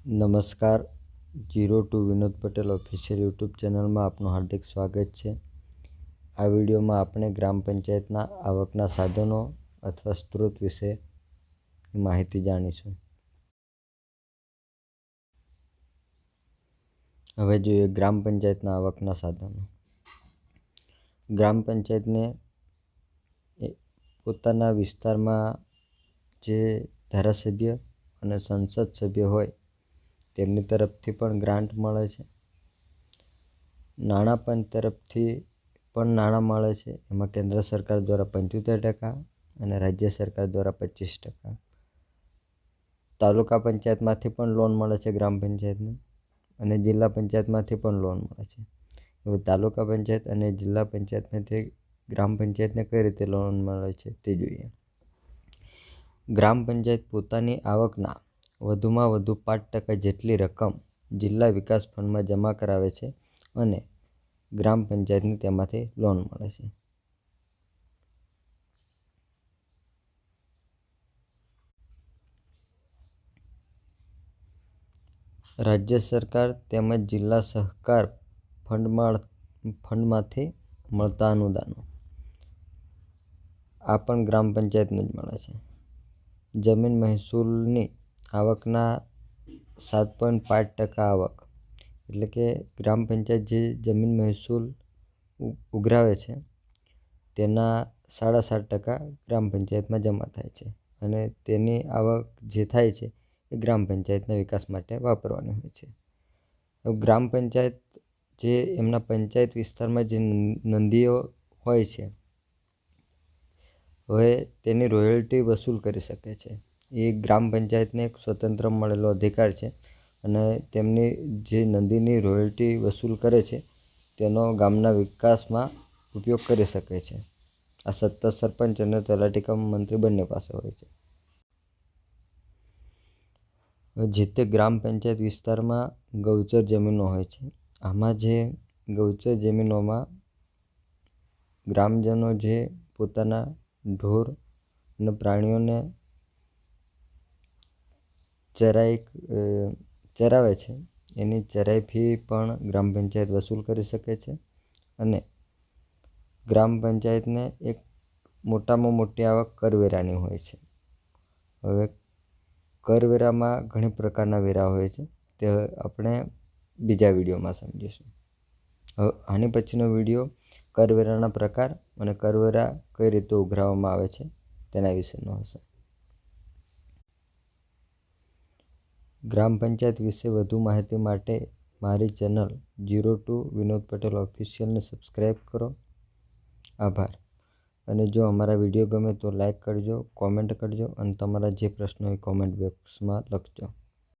નમસ્કાર. Zero two Vinod Patel official YouTube ચેનલમાં આપનું હાર્દિક સ્વાગત છે. આ વિડીયોમાં આપણે ગ્રામ પંચાયતના આવકના સાધનો અથવા સ્ત્રોત વિશે માહિતી જાણીશું. હવે જોઈએ ગ્રામ પંચાયતના આવકના સાધનો. ગ્રામ પંચાયતને પોતાના વિસ્તારમાં જે ધારાસભ્ય અને સંસદ સભ્ય હોય તેમની તરફથી પણ ગ્રાન્ટ મળે છે. નાણાં પંચ તરફથી પણ નાણાં મળે છે. એમાં કેન્દ્ર સરકાર દ્વારા પંચોતેર ટકા અને રાજ્ય સરકાર દ્વારા પચીસ ટકા. તાલુકા પંચાયતમાંથી પણ લોન મળે છે ગ્રામ પંચાયતને અને જિલ્લા પંચાયતમાંથી પણ લોન મળે છે. હવે તાલુકા પંચાયત અને જિલ્લા પંચાયતમાંથી ગ્રામ પંચાયતને કઈ રીતે લોન મળે છે તે જોઈએ. ગ્રામ પંચાયત પોતાની આવકના વધુમાં વધુ પાંચ ટકા જેટલી રકમ જિલ્લા વિકાસ ફંડમાં જમા કરાવે છે અને ગ્રામ પંચાયતને તેમાંથી લોન મળે છે. રાજ્ય સરકાર તેમજ જિલ્લા સહકાર ફંડમાં ફંડમાંથી મળતા અનુદાનો આ પણ ગ્રામ પંચાયતને જ મળે છે. જમીન મહેસૂલની આવકના સાત પોઈન્ટ પાંચ ટકા આવક. એટલે કે ગ્રામ પંચાયત જે જમીન મહેસૂલ ઉઘરાવે છે, તેના સાડા સાત ટકા ગ્રામ પંચાયતમાં જમા થાય છે. અને તેની આવક જે થાય છે એ ગ્રામ પંચાયતના વિકાસ માટે વાપરવાની હોય છે. ગ્રામ પંચાયત જે એમના પંચાયત વિસ્તારમાં જે નંદીઓ હોય છે, હવે તેની રોયલ્ટી વસૂલ કરી શકે છે. એ ગ્રામ પંચાયતને એક સ્વતંત્ર મળેલો અધિકાર છે અને તેમની જે નદીની રોયલ્ટી વસૂલ કરે છે, તેનો ગામના વિકાસમાં ઉપયોગ કરી શકે છે. આ સત્તા સરપંચ અને તલાટી કમ મંત્રી બંને પાસે હોય છે. જે તે ગ્રામ પંચાયત વિસ્તારમાં ગૌચર જમીનો હોય છે, આમાં જે ગૌચર જમીનોમાં ગ્રામજનો જે પોતાના ઢોર અને પ્રાણીઓને ચરાઈ ચરાવે છે. એની ચરાઈ ફી પણ ગ્રામ પંચાયત વસૂલ કરી શકે છે અને ગ્રામ પંચાયતને એક મોટામાં મોટી આવક કરવેરાની હોય છે. હવે કરવેરામાં ઘણી પ્રકારના વેરા હોય છે. તે આપણે બીજા વિડીયોમાં સમજીશું. હવે આની પછીનો વીડિયો કરવેરાના પ્રકાર અને કરવેરા કઈ રીતે ઉઘરાવવામાં આવે છે તેના વિશેનો હશે. ગ્રામ પંચાયત વિશે વધુ માહિતી માટે મારી channel zero two Vinod Patel ઓફિશિયલને subscribe કરો. આભાર. અને જો અમારા વીડિયો ગમે તો લાઈક કરજો, કોમેન્ટ કરજો અને તમારા જે પ્રશ્નો હોય કોમેન્ટ બોક્સમાં લખજો.